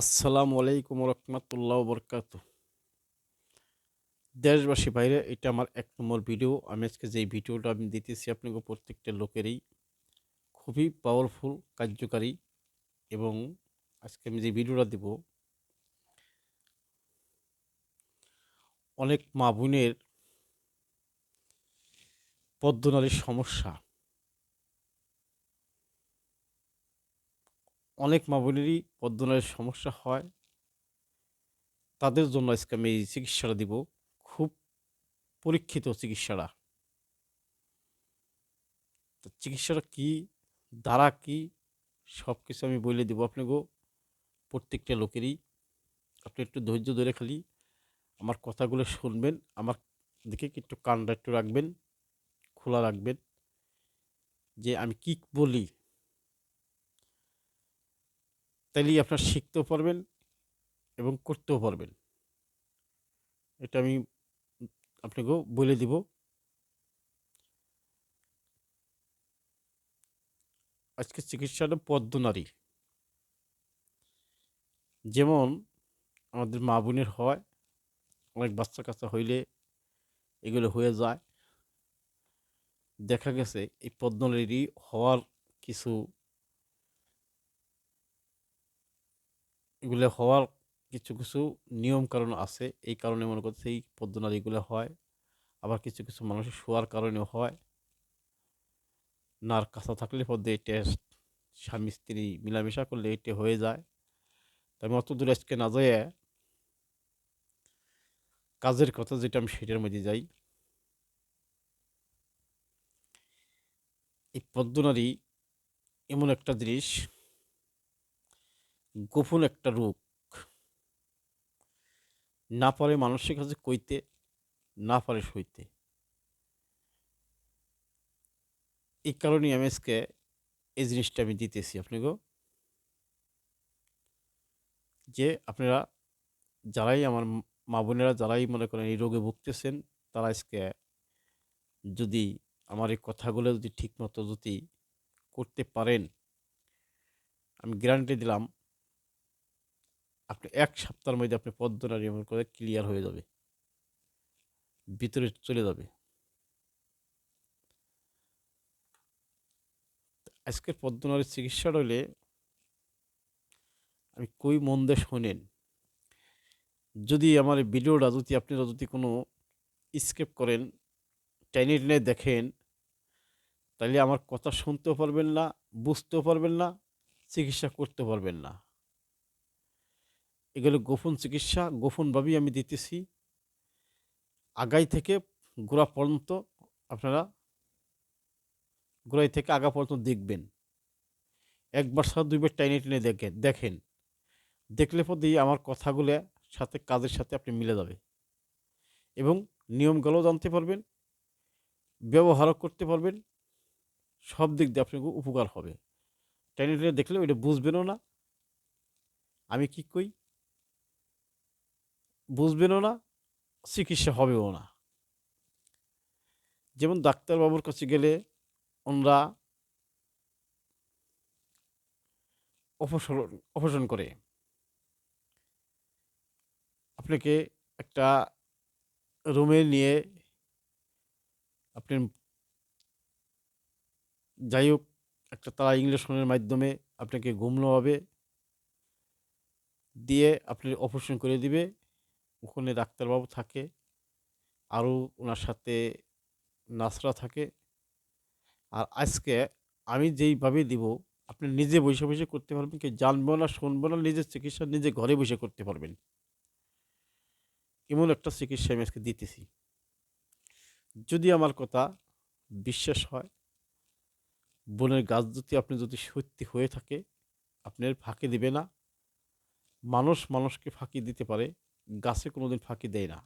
আসসালামু আলাইকুম রহমতুল্লাহ বরকাত দেশবাসী বাইরে এটা আমার এক নম্বর ভিডিও। আমি আজকে যে ভিডিওটা আমি দিতেছি আপনাকে প্রত্যেকটা লোকেরই খুবই পাওয়ারফুল কার্যকারী এবং আজকে আমি যে ভিডিওটা দিব, অনেক মা বোনের পদ্মনালীর সমস্যা। অনেক মা বোনেরই পদ্মনালীর সমস্যা হয়। তাদের জন্য আজকে আমি এই চিকিৎসাটা দিব। খুব পরীক্ষিত চিকিৎসাটা। তো চিকিৎসাটা কি, দ্বারা কি সব কিছু আমি বলে দিব আপনাকে প্রত্যেকটা লোকেরই। আপনি একটু ধৈর্য ধরে খালি আমার কথাগুলো শুনবেন, আমার দিকে একটু কানটা একটু রাখবেন, খোলা রাখবেন, যে আমি কি বলি তাইলেই আপনার শিখতেও পারবেন এবং করতেও পারবেন। এটা আমি আপনাকেও বলে দিব। আজকে চিকিৎসাটা পদ্মনারী যেমন আমাদের মা বোনের হয়, অনেক বাচ্চা কাচ্চা হইলে এগুলো হয়ে যায়। দেখা গেছে এই পদ্মনারী হওয়ার কিছু এগুলো হওয়ার কিছু কিছু নিয়ম কারণ আছে। এই কারণে মনে করছে এই পদ্মনালীগুলো হয়। আবার কিছু কিছু মানুষের শোয়ার কারণেও হয়। নার কাঁচা থাকলে পদ্মে এই টেস্ট স্বামী, স্ত্রী মিলামেশা করলে এটি হয়ে যায়। তাই আমি অত দূর আজকে না যাই কাজের কথা যেটা আমি সেটার মধ্যে যাই। এই পদ্মনারী এমন একটা জিনিস গোপন একটা রোগ। না পারে মানুষের কাছে কইতে, না পারে সইতে। এই কারণেই আমি আজকে এই জিনিসটা আমি দিতেছি আপনাকে যে আপনারা যারাই আমার মা বোনেরা যারাই মনে করেন এই রোগে ভুগতেছেন, তারা আজকে যদি আমার এই কথাগুলো যদি ঠিকমতো যদি করতে পারেন, আমি গ্যারান্টি দিলাম আপনি এক সপ্তাহের মধ্যে আপনি পদ্মনারী এমন করে ক্লিয়ার হয়ে যাবে। ভিতরে চলে যাবে। আজকের পদ্মনারীর চিকিৎসা রইলে আমি কই মন দিয়ে শোনেন, যদি আমার ভিডিওটা যদি আপনারা যদি কোনো স্কেপ করেন টাইনে টেনে দেখেন, তাহলে আমার কথা শুনতেও পারবেন না, বুঝতেও পারবেন না, চিকিৎসা করতে পারবেন না। এগুলো গোপন চিকিৎসা, গোপনভাবেই আমি দিতেছি। আগাই থেকে গোড়া পর্যন্ত আপনারা গোড়াই থেকে আগা পর্যন্ত দেখবেন। একবার সাথে দুইবার টাইনে টেনে দেখেন দেখেন। দেখলে পরেই আমার কথাগুলো সাথে, কাজের সাথে আপনি মিলে যাবে। এবং নিয়মগুলোও জানতে পারবেন, ব্যবহারও করতে পারবেন, সব দিক দিয়ে আপনাকে উপকার হবে। টেনে টেনে দেখলে ওইটা বুঝবেনও না। আমি কি কই? বুঝবেনও না, চিকিৎসা হবেও না। যেমন ডাক্তারবাবুর কাছে গেলে ওনরা অপসরণ, অপসারণ করে। আপনাকে একটা রুমে নিয়ে আপনি যাই হোক, একটা তারা ইংলিশনের মাধ্যমে আপনাকে ঘুমনো হবে দিয়ে আপনি অপারেশন করে দিবে। ওখানে ডাক্তারবাবু থাকে, আরও ওনার সাথে নার্সরা থাকে। আর আজকে আমি যেইভাবে দিব, আপনি নিজে বসে বসে করতে পারবেন কি জানব না, শুনব না, নিজের চিকিৎসা নিজে ঘরে বসে করতে পারবেন। এমন একটা চিকিৎসা আমি আজকে দিতেছি। যদি আমার কথা বিশ্বাস হয়, বনের গাছ যদি আপনি যদি সত্যি হয়ে থাকে আপনার ফাঁকি দিবে না। মানুষ মানুষকে ফাঁকি দিতে পারে। গাছে কোনোদিন ফাঁকি দেয় না।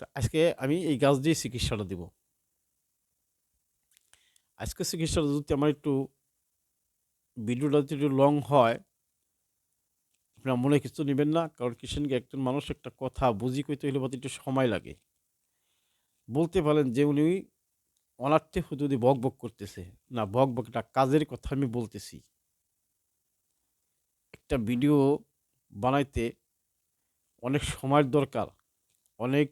তা আজকে আমি এই গাছ দিয়ে চিকিৎসাটা দিব। আজকে চিকিৎসাটা যদি আমার একটু ভিডিওটা যদি একটু লং হয়, আপনার মনে কিছু নেবেন না, কারণ কিষেনকে একজন মানুষ একটা কথা বুঝি কইতে হলে বোধ একটু সময় লাগে। বলতে পারেন যে উনি অনার্থে যদি বক বক করতেছে। না, বক বক একটা কাজের কথা আমি বলতেছি। একটা ভিডিও বানাইতে অনেক সময়ের দরকার, অনেক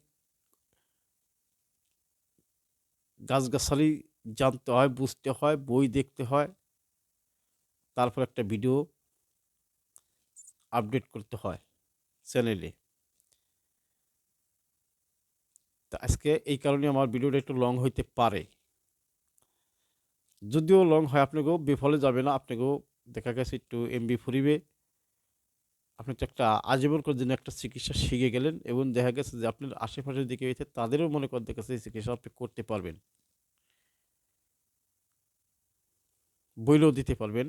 গাছগাছালি জানতে হয়, বুঝতে হয়, বই দেখতে হয়, তারপর একটা ভিডিও আপডেট করতে হয় চ্যানেলে। তা আজকে এই কারণে আমার ভিডিওটা একটু লং হইতে পারে। যদিও লং হয়, আপনাকেও বিফলে যাবে না, আপনাকেও দেখা গেছে একটু এমবি ফুরিবে। আপনি তো একটা আজীবন করে জন্য একটা চিকিৎসা শিখে গেলেন এবং দেখা গেছে যে আপনার আশেপাশের দিকে হয়েছে তাদেরও মনে করেন গেছে এই চিকিৎসা আপনি করতে পারবেন। বইলেও দিতে পারবেন।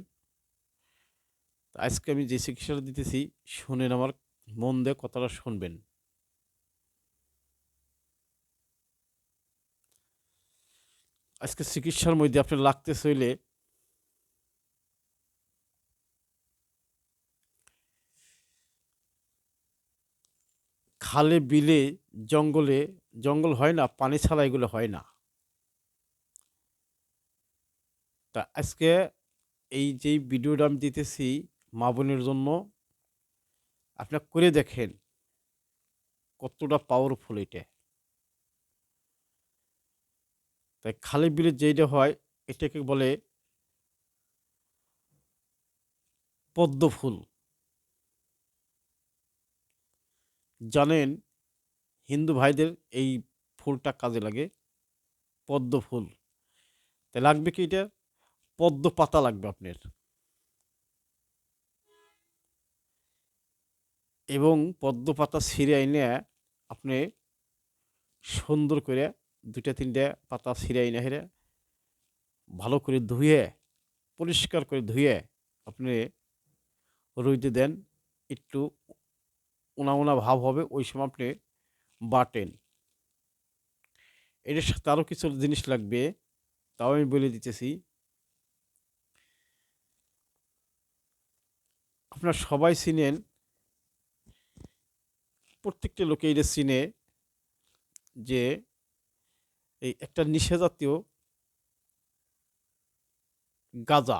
আজকে আমি যে চিকিৎসাটা দিতেছি, শুনেন আমার মন দিয়ে কথাটা শুনবেন। আজকে চিকিৎসার মধ্যে আপনার লাগতে চইলে খালে, বিলে, জঙ্গলে, জঙ্গল হয় না, পানি ছাড়া এগুলো হয় না। তা আজকে এই যে ভিডিওটা আমি দিতেছি মা বোনের জন্য, আপনার করে দেখেন কতটা পাওয়ারফুল এটা। তাই খালে, বিলে যেটা হয়, এটাকে বলে পদ্ম ফুল জানেন, হিন্দু ভাইদের এই ফুলটা কাজে লাগে, পদ্ম ফুল। তাই লাগবে কি এটা? পদ্ম পাতা লাগবে আপনার। এবং পদ্ম পাতা ছিঁড়ে এনে আপনি সুন্দর করে দুইটা, তিনটা পাতা ছিঁড়ে এনে হেরে ভালো করে ধুয়ে, পরিষ্কার করে ধুয়ে আপনি রুইতে দেন, একটু উনা ভাব হবে, ওই সময় আপনি বাটেন। এটার সাথে আরও কিছু জিনিস লাগবে, তাও আমি বলে দিতেছি। আপনার সবাই চিনেন, প্রত্যেকটা লোকে এটা চিনে যে এই একটা নিষেধাতীয় গাজা।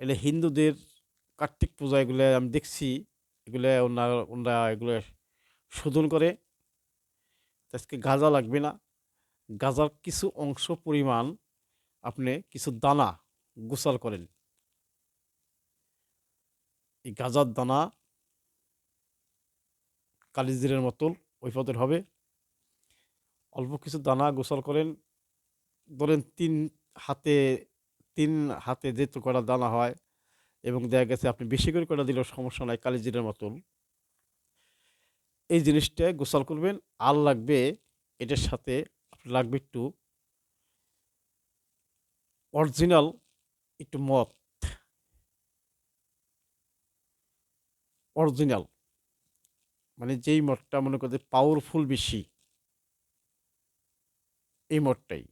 এলে হিন্দুদের কার্তিক পূজা এগুলো আমি দেখছি, এগুলো ওনার, ওনারা এগুলো শোধন করে। আজকে গাজা লাগবে না। গাজার কিছু অংশ পরিমাণ আপনি কিছু দানা গোসাল করেন। এই গাজার দানা কালিজিরের মতন ওই পদের হবে। অল্প কিছু দানা গোসল করেন। ধরেন তিন হাতে তিন হাতে যেহেতু কটা দানা হয় এবং দেখা গেছে আপনি বেশি করে কটা দিলেও সমস্যা নাই কালিজিরের মতন। এই জিনিসটা গোসল করবেন, আর লাগবে এটার সাথে লাগবে একটু অরিজিনাল একটু মদ। অরিজিনাল। মানে যেই মদটা মনে করতে পাওয়ারফুল বেশি। এই মদটাই।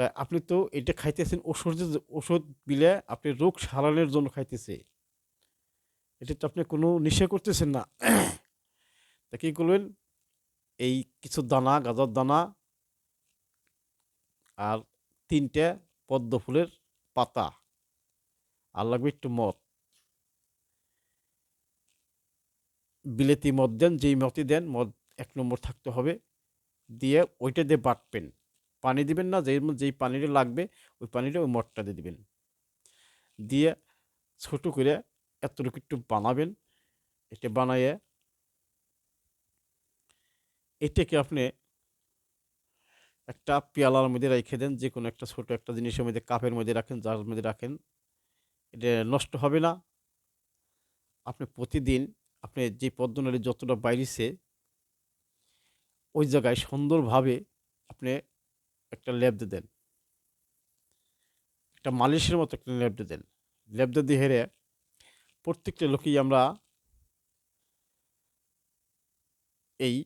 তা আপনি তো এটা খাইতেছেন ওষুধ ওষুধ বিলে আপনি রোগ সারানোর জন্য খাইতেছে। এটা তো আপনি কোনো নেশা করতেছেন না। তা কী করবেন এই কিছু দানা, গাজর দানা আর তিনটে পদ্ম ফুলের পাতা। আর লাগবে একটু মদ। বিলেতি মদ দেন, যেই মদই দেন, মদ এক নম্বর থাকতে হবে। দিয়ে ওইটা দিয়ে বাটবেন। পানি দিবেন না, যেই যেই পানিটা লাগবে, ওই পানিটা ওই মদটা দিয়ে দিবেন। দিয়ে ছোট করে এতটুকু একটু বানাবেন। এটা বানাইয়ে এটাকে আপনি একটা পেয়ালার মধ্যে রেখে দেন যে কোনো একটা ছোট একটা জিনিসের মধ্যে, কাপের মধ্যে রাখেন যার মধ্যে রাখেন। এটা নষ্ট হবে না। আপনি প্রতিদিন, আপনি যে পদ্মনালী যতটা বাইরেছে ওই জায়গায় সুন্দরভাবে আপনি একটা লেপ দিয়ে দেন। একটা মালিশের মতো একটা লেপ দিয়ে দেন। লেপ দিয়ে হেরে প্রত্যেকটা লোকেই আমরা এই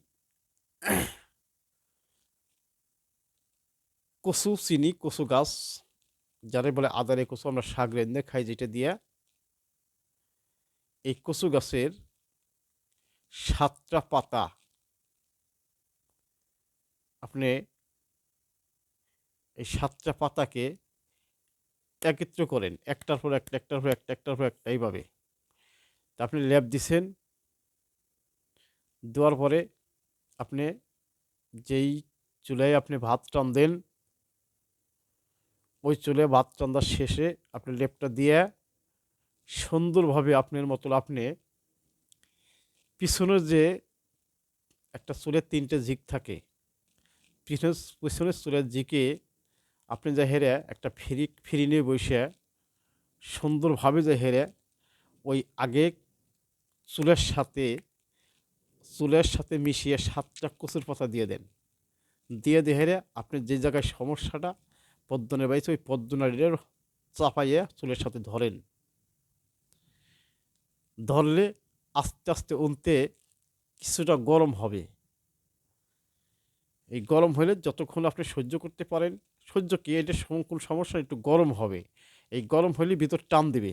কচু, চিনি, কচু গাছ, যারা বলে আদারে কচু, আমরা শাক রেঁধে খাই, যেটা দিয়ে এই কচু গাছের সাতটা পাতা আপনি এই সাতটা পাতাকে একত্র করেন, একটার পর একটা, একটার পর একটা, একটার পর একটা, এইভাবে। তা আপনি ল্যাব দিছেন, দেওয়ার পরে আপনি যেই চুলায় আপনি ভাত টান ওই চুলে ভাত টান্দার শেষে আপনি লেপটা দিয়ে সুন্দরভাবে আপনার মতো আপনি পিছনের যে একটা চুলের তিনটে জিক থাকে, পিছনের পিছনের চুলের জিকে আপনি যে হেরে একটা ফিরি ফিরি নিয়ে বসে সুন্দরভাবে যে হেরে ওই আগে চুলের সাথে চুলের সাথে মিশিয়ে সাতটা কচুর পাতা দিয়ে দেন। দিয়ে দেহেরে আপনি যে জায়গায় সমস্যাটা পদ্মনে বাইছে ওই পদ্মনাড়ির চাপাইয়ে চুলের সাথে ধরেন। ধরলে আস্তে আস্তে উনতে কিছুটা গরম হবে। এই গরম হলে যতক্ষণ আপনি সহ্য করতে পারেন সহ্য কি? এটা কোন সমস্যা একটু গরম হবে। এই গরম হলে ভিতর টান দেবে।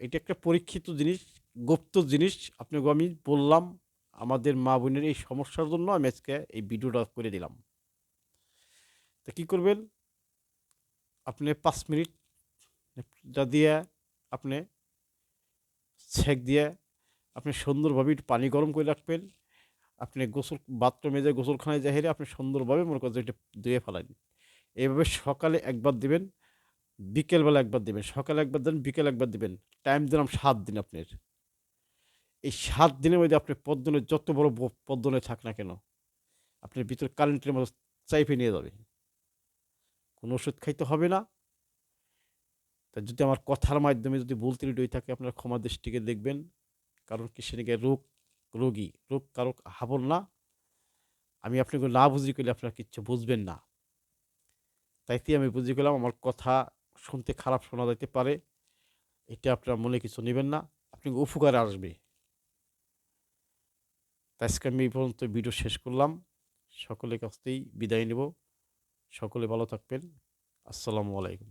এটা একটা পরীক্ষিত জিনিস, গুপ্ত জিনিস। আপনাকে আমি বললাম, আমাদের মা বোনের এই সমস্যার জন্য আমি আজকে এই ভিডিওটা করে দিলাম। তা কী করবেন? আপনি পাঁচ মিনিট যা দিয়ে আপনি ছেঁক দিয়ে আপনি সুন্দরভাবে একটু পানি গরম করে রাখবেন। আপনি গোসল, বাথরুমে যে গোসলখানায় যাই হেরে আপনি সুন্দরভাবে মনে করেন এটা ধুয়ে ফেলান এইভাবে সকালে একবার দিবেন, বিকেলবেলা একবার দিবেন, সকালে একবার দেন বিকেল একবার দিবেন। টাইম দিলাম সাত দিন আপনার। এই সাত দিনের মধ্যে আপনি পদ্মনে যত বড় পদ্মনে থাক না কেন, আপনার ভিতরে কারেন্টের মতো চাইপে নিয়ে যাবে। কোনো ওষুধ খাইতে হবে না। তা যদি আমার কথার মাধ্যমে যদি ভুল ত্রুটি হয়ে থাকে, আপনারা ক্ষমা দৃষ্টিকে দেখবেন। কারণ কৃষিকে রোগ রোগী রোগ কারও হাবল না। আমি আপনাকে না বুঝি করলে আপনারা কিচ্ছু বুঝবেন না। তাইতে আমি বুঝি করলাম আমার কথা শুনতে খারাপ শোনা যেতে পারে। এটা আপনার মনে কিছু নেবেন না আপনি উপকারে আসবে। তাই আজকে আমি এই পর্যন্ত ভিডিও শেষ করলাম। সকলের কাছ থেকেই বিদায় নেব। সকলে ভালো থাকবেন। আসসালামু আলাইকুম।